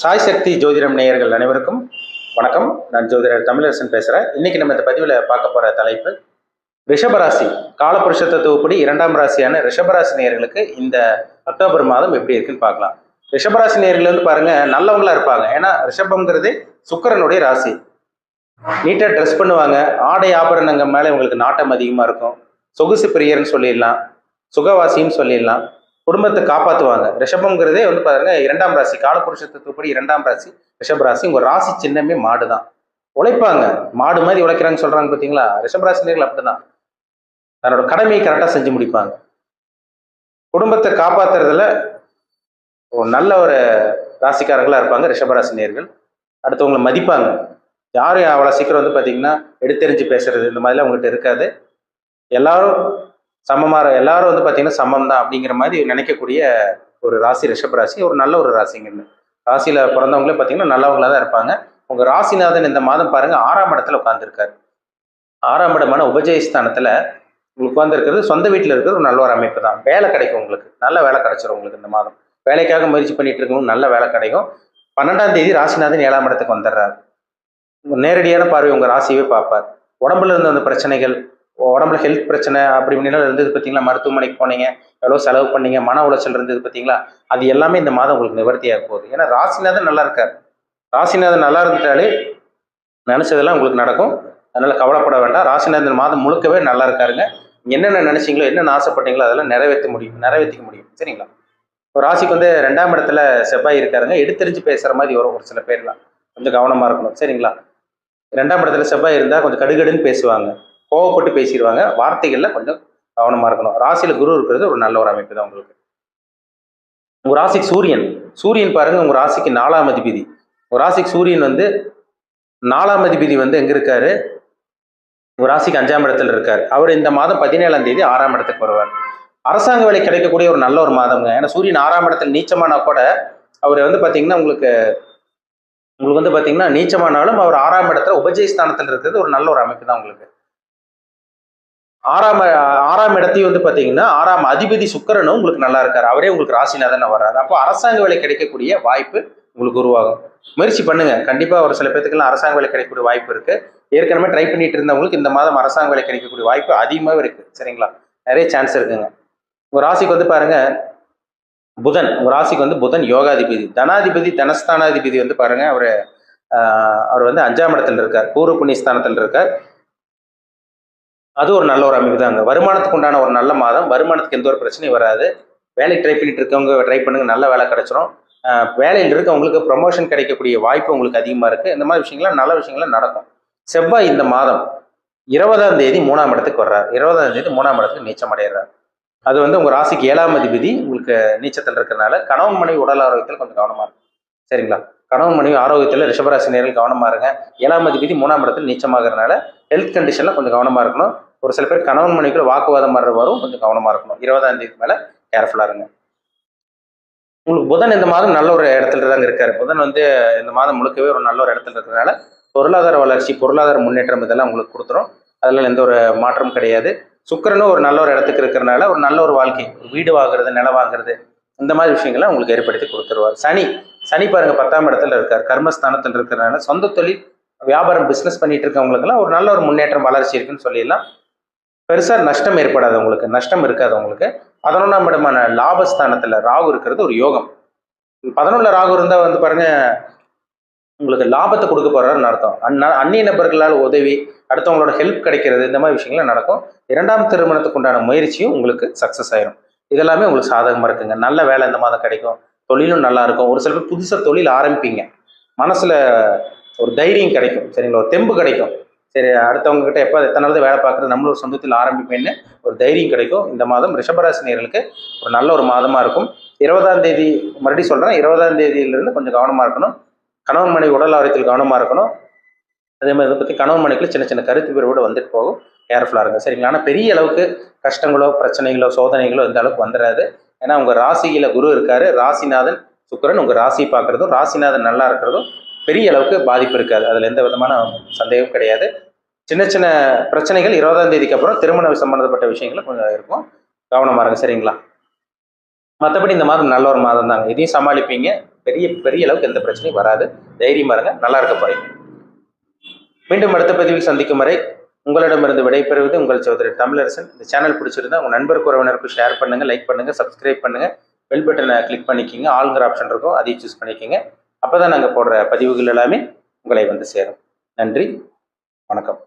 சாய் சக்தி ஜோதிடம் நேயர்கள் அனைவருக்கும் வணக்கம். நான் ஜோதிடர் தமிழரசன் பேசுகிறேன் இன்னைக்கு நம்ம இந்த பதிவில் பார்க்க போகிற தலைப்பு ரிஷபராசி காலபுருஷ தத்துவப்படி இரண்டாம் ராசியான ரிஷபராசி நேயர்களுக்கு இந்த அக்டோபர் மாதம் எப்படி இருக்குன்னு பார்க்கலாம். ரிஷபராசி நேயர்கள் வந்து பாருங்க நல்லவங்களா இருப்பாங்க. ஏன்னா ரிஷபம்ங்கிறது சுக்கரனுடைய ராசி. நீட்டாக ட்ரெஸ் பண்ணுவாங்க. ஆடை ஆபரணங்கள் மேலே உங்களுக்கு நாட்டம் அதிகமாக இருக்கும். சொகுசு பிரியர்னு சொல்லிடலாம். சுகவாசின்னு சொல்லிடலாம். குடும்பத்தை காப்பாற்றுவாங்க ரிஷபம்ங்கிறதே வந்து பாருங்க இரண்டாம் ராசி காலபுருஷ தத்துவப்படி இரண்டாம் ராசி ரிஷப ராசி. உங்கள் ராசி சின்னமே மாடு தான் உழைப்பாங்க. மாடு மாதிரி உழைக்கிறாங்கன்னு சொல்கிறாங்க பார்த்தீங்களா ரிஷபராசினியர்கள் அப்படிதான். தன்னோட கடமையை கரெக்டாக செஞ்சு முடிப்பாங்க. குடும்பத்தை காப்பாத்துறதுல ஒரு நல்ல ஒரு ராசிக்காரங்களா இருப்பாங்க ரிஷபராசினியர்கள் அடுத்தவங்களை மதிப்பாங்க. யாரும் அவ்வளோ சீக்கிரம் வந்து பார்த்தீங்கன்னா எடுத்தெறிஞ்சு பேசுறது இந்த மாதிரிலாம் அவங்ககிட்ட இருக்காது. எல்லாரும் சமமாக எல்லாரும் வந்து பார்த்தீங்கன்னா சமம் தான் அப்படிங்கிற மாதிரி நினைக்கக்கூடிய ஒரு ராசி ரிஷபராசி ஒரு நல்ல ஒரு ராசிங்க ராசியில் பிறந்தவங்களே பார்த்தீங்கன்னா நல்லவங்களா தான் இருப்பாங்க. உங்கள் ராசிநாதன் இந்த மாதம் பாருங்கள் ஆறாம் இடத்துல உட்காந்துருக்காரு ஆறாம் இடமான உபஜயஸ்தானத்தில் உங்களுக்கு உட்காந்துருக்கிறது சொந்த வீட்டில் இருக்கிற ஒரு நல்ல ஒரு அமைப்பு தான். வேலை கிடைக்கும் உங்களுக்கு. நல்ல வேலை கிடைச்சிரும் உங்களுக்கு இந்த மாதம். வேலைக்காக முயற்சி பண்ணிட்டு இருக்கவங்க நல்ல வேலை கிடைக்கும். பன்னெண்டாம் தேதி ராசிநாதன் ஏழாம் இடத்துக்கு வந்துடுறாரு. நேரடியான பார்வை உங்கள் ராசியவே பார்ப்பார். உடம்புல இருந்த அந்த பிரச்சனைகள் உடம்புல ஹெல்த் பிரச்சனை அப்படி இப்படிலாம் இருந்தது பார்த்தீங்களா மருத்துவமனைக்கு போனீங்க. எவ்வளோ செலவு பண்ணீங்க. மன உளைச்சல் இருந்தது பார்த்தீங்களா அது எல்லாமே இந்த மாதம் உங்களுக்கு நிவர்த்தியாக போகுது. ஏன்னா ராசிநாதன் நல்லா இருக்கார். ராசிநாதன் நல்லா இருந்துட்டாலே நினச்சதெல்லாம் உங்களுக்கு நடக்கும். அதனால் கவலைப்பட வேண்டாம். ராசிநாதன் மாதம் முழுக்கவே நல்லா இருக்காருங்க. என்னென்ன நினைச்சீங்களோ என்னென்ன ஆசைப்பட்டீங்களோ அதெல்லாம் நிறைவேற்ற முடியும். நிறைவேற்றிக்க முடியும். சரிங்களா? இப்போ ராசிக்கு வந்து ரெண்டாம் இடத்துல செவ்வாய் இருக்காருங்க. எடுத்தறிஞ்சு பேசுகிற மாதிரி வரும் ஒரு சில பேர்லாம். கொஞ்சம் கவனமாக இருக்கணும். சரிங்களா? ரெண்டாம் இடத்துல செவ்வாய் இருந்தால் கொஞ்சம் கடுகடுன்னு பேசுவாங்க. கோவப்பட்டு பேசிடுவாங்க. வார்த்தைகளில் கொஞ்சம் கவனமாக இருக்கணும். ராசியில் குரு இருக்கிறது ஒரு நல்ல ஒரு அமைப்பு தான் உங்களுக்கு. உங்கள் ராசிக்கு சூரியன். சூரியன் பாருங்கள் உங்கள் ராசிக்கு நாலாம் அதிபதி. உங்கள் ராசிக்கு சூரியன் வந்து நாலாம் அதிபதி வந்து எங்கே இருக்காரு? உங்கள் ராசிக்கு அஞ்சாம் இடத்துல இருக்கார். அவர் இந்த மாதம் பதினேழாம் தேதி ஆறாம் இடத்துக்கு வருவார். அரசாங்க வேலை கிடைக்கக்கூடிய ஒரு நல்ல ஒரு மாதம்ங்க. ஏன்னா சூரியன் ஆறாம் இடத்துல நீச்சமானா கூட அவர் வந்து பார்த்தீங்கன்னா உங்களுக்கு உங்களுக்கு வந்து பார்த்தீங்கன்னா நீச்சமானாலும் அவர் ஆறாம் இடத்துல உபஜயஸ்தானத்தில் இருக்கிறது ஒரு நல்ல ஒரு அமைப்பு தான் உங்களுக்கு. ஆறாம் ஆறாம் இடத்தையும் வந்து பார்த்தீங்கன்னா ஆறாம் அதிபதி சுக்கரனும் உங்களுக்கு நல்லா இருக்காரு. அவரே உங்களுக்கு ராசிநாதன் வர்றாரு. அப்போ அரசாங்க வேலை கிடைக்கக்கூடிய வாய்ப்பு உங்களுக்கு உருவாகும். முயற்சி பண்ணுங்க. கண்டிப்பாக ஒரு சில பேத்துக்கெல்லாம் அரசாங்க வேலை கிடைக்கக்கூடிய வாய்ப்பு இருக்கு. ஏற்கனவே ட்ரை பண்ணிட்டு இருந்தவங்களுக்கு இந்த மாதம் அரசாங்க வேலை கிடைக்கக்கூடிய வாய்ப்பு அதிகமாகவே இருக்கு. சரிங்களா? நிறைய சான்ஸ் இருக்குங்க. உங்கள் ராசிக்கு வந்து பாருங்க புதன். உங்கள் ராசிக்கு வந்து புதன் யோகாதிபதி. தனாதிபதி தனஸ்தானாதிபதி வந்து பாருங்க அவர் அவர் வந்து அஞ்சாம் இடத்துல இருக்கார். பூர்வ புண்ணியஸ்தானத்தில் இருக்கார். அது ஒரு நல்ல ஒரு அமைப்பு தாங்க. வருமானத்துக்கு உண்டான ஒரு நல்ல மாதம். வருமானத்துக்கு எந்த ஒரு பிரச்சனையும் வராது. வேலைக்கு ட்ரை பண்ணிட்டு இருக்கவங்க ட்ரை பண்ணுங்க. நல்ல வேலை கிடைச்சிரும். வேலையில் இருக்க உங்களுக்கு ப்ரமோஷன் கிடைக்கக்கூடிய வாய்ப்பு உங்களுக்கு அதிகமாக இருக்குது இந்த மாதிரி விஷயங்கள்லாம் நல்ல விஷயங்கள்லாம் நடக்கும். செவ்வாய் இந்த மாதம் இருபதாம் தேதி மூணாம் இடத்துக்கு வர்றார். இருபதாம் தேதி மூணாம் இடத்துக்கு நீச்சம் அடைகிறார் அது வந்து உங்கள் ராசிக்கு ஏழாம் அதிபதி உங்களுக்கு நீச்சத்தில் இருக்கிறனால கணவன் மனைவி உடல் ஆரோக்கியத்தில் கொஞ்சம் கவனமாக இருக்கும் சரிங்களா? கணவன் மனைவி ஆரோக்கியத்தில் ரிஷபராசி நேரில் கவனமாக இருங்க. ஏழாம் அதிபதி மூணாம் இடத்துல நீச்சமாகறதுனால ஹெல்த் கண்டிஷனில் கொஞ்சம் கவனமாக இருக்கணும். ஒரு சில பேர் கணவன் மனைவிக்குள்ள வாக்குவாதம் மாதிரி வரும் கொஞ்சம் கவனமாக இருக்கணும். இருபதாம் தேதி மேலே கேர்ஃபுல்லாக இருங்க. உங்களுக்கு புதன் இந்த மாதம் நல்ல ஒரு இடத்துல தாங்க இருக்காரு. புதன் வந்து இந்த மாதம் முழுக்கவே ஒரு நல்ல ஒரு இடத்துல இருக்கிறதுனால பொருளாதார வளர்ச்சி பொருளாதார முன்னேற்றம் இதெல்லாம் உங்களுக்கு கொடுத்துரும். அதெல்லாம் எந்த ஒரு மாற்றமும் கிடையாது. சுக்கரனும் ஒரு நல்ல ஒரு இடத்துக்கு இருக்கிறனால ஒரு நல்ல ஒரு வாழ்க்கை. வீடு வாங்குறது நிலம் வாங்குறது இந்த மாதிரி விஷயங்களை உங்களுக்கு ஏற்படுத்தி கொடுத்துருவார். சனி சனி பாருங்க பத்தாம் இடத்துல இருக்கார். கர்மஸ்தானத்தில் இருக்கிறனால சொந்த தொழில் வியாபாரம் பிஸ்னஸ் பண்ணிட்டு இருக்கவங்களுக்குலாம் ஒரு நல்ல ஒரு முன்னேற்றம் வளர்ச்சி இருக்குன்னு சொல்லிடலாம். பெருசாக நஷ்டம் ஏற்படாது உங்களுக்கு. நஷ்டம் இருக்காது உங்களுக்கு. பதினொன்றாம் இடமான லாபஸ்தானத்தில் ராகு இருக்கிறது ஒரு யோகம். பதினொன்றில் ராகு இருந்தால் வந்து பாருங்க உங்களுக்கு லாபத்தை கொடுக்க போறாருன்னு அர்த்தம். அந்ந அந்நிய நபர்களால் உதவி அடுத்தவங்களோட ஹெல்ப் கிடைக்கிறது இந்த மாதிரி விஷயங்கள்லாம் நடக்கும். இரண்டாம் திருமணத்துக்கு உண்டான முயற்சியும் உங்களுக்கு சக்ஸஸ் ஆயிரும். இதெல்லாமே உங்களுக்கு சாதகமாக இருக்குங்க. நல்ல வேலை இந்த மாதம் கிடைக்கும். தொழிலும் நல்லா இருக்கும் ஒரு சில பேர் புதுசாக தொழில் ஆரம்பிப்பீங்க. மனசில் ஒரு தைரியம் கிடைக்கும். சரிங்களா? ஒரு தெம்பு கிடைக்கும். சரி அடுத்தவங்க கிட்ட எப்போ எத்தனை நாள் வேலை பார்க்குறது நம்மளும் ஒரு சொந்தத்தில் ஆரம்பிப்பேன்னு ஒரு தைரியம் கிடைக்கும். இந்த மாதம் ரிஷபராசினியர்களுக்கு ஒரு நல்ல ஒரு மாதமாக இருக்கும். இருபதாம் தேதி மறுபடியும் சொல்கிறேன் இருபதாம் தேதியிலிருந்து கொஞ்சம் கவனமாக இருக்கணும். கணவன் மனைவி உடல் ஆரோக்கியத்தில் கவனமாக இருக்கணும். அதே மாதிரி இதை பற்றி கணவன் மனைவிக்குள்ள சின்ன சின்ன கருத்து பிரிவோடு வந்துட்டு போகும். கேர்ஃபுல்லாக இருங்க. சரிங்களா? ஆனால் பெரிய அளவுக்கு கஷ்டங்களோ பிரச்சனைகளோ சோதனைகளோ இந்த அளவுக்கு வந்துடாது. ஏன்னா உங்கள் ராசியில் குரு இருக்காரு. ராசிநாதன் சுக்கிரன் உங்கள் ராசி பார்க்குறதும் ராசிநாதன் நல்லா இருக்கிறதும் பெரிய அளவுக்கு பாதிப்பு இருக்காது. அதில் எந்த விதமான சந்தேகம் கிடையாது. சின்ன சின்ன பிரச்சனைகள் இருபதாம் தேதிக்கு அப்புறம் திருமண சம்பந்தப்பட்ட விஷயங்களும் கொஞ்சம் இருக்கும். கவனமாக இருங்க சரிங்களா? மற்றபடி இந்த மாதம் நல்ல ஒரு மாதம் தாங்க. இதையும் சமாளிப்பீங்க. பெரிய பெரிய அளவுக்கு எந்த பிரச்சனையும் வராது. தைரியமாக இருங்க. நல்லா இருக்க போறீங்க. மீண்டும் அடுத்த பதிவில் சந்திக்கும் வரை உங்களிடமிருந்து விடைபெறுவது உங்கள் சகோதரி தமிழரசன். இந்த சேனல் பிடிச்சிருந்தா உங்கள் நண்பருக்கு உறவினருக்கு ஷேர் பண்ணுங்கள் லைக் பண்ணுங்கள் சப்ஸ்கிரைப் பண்ணுங்கள் பெல் பட்டனை கிளிக் பண்ணிக்கிங்க. ஆளுங்கிற ஆப்ஷன் இருக்கும் அதையும் சூஸ் பண்ணிக்கிங்க. அப்பதான் நாங்கள் போடுற பதிவுகள் எல்லாமே உங்களை வந்து சேரும். நன்றி வணக்கம்.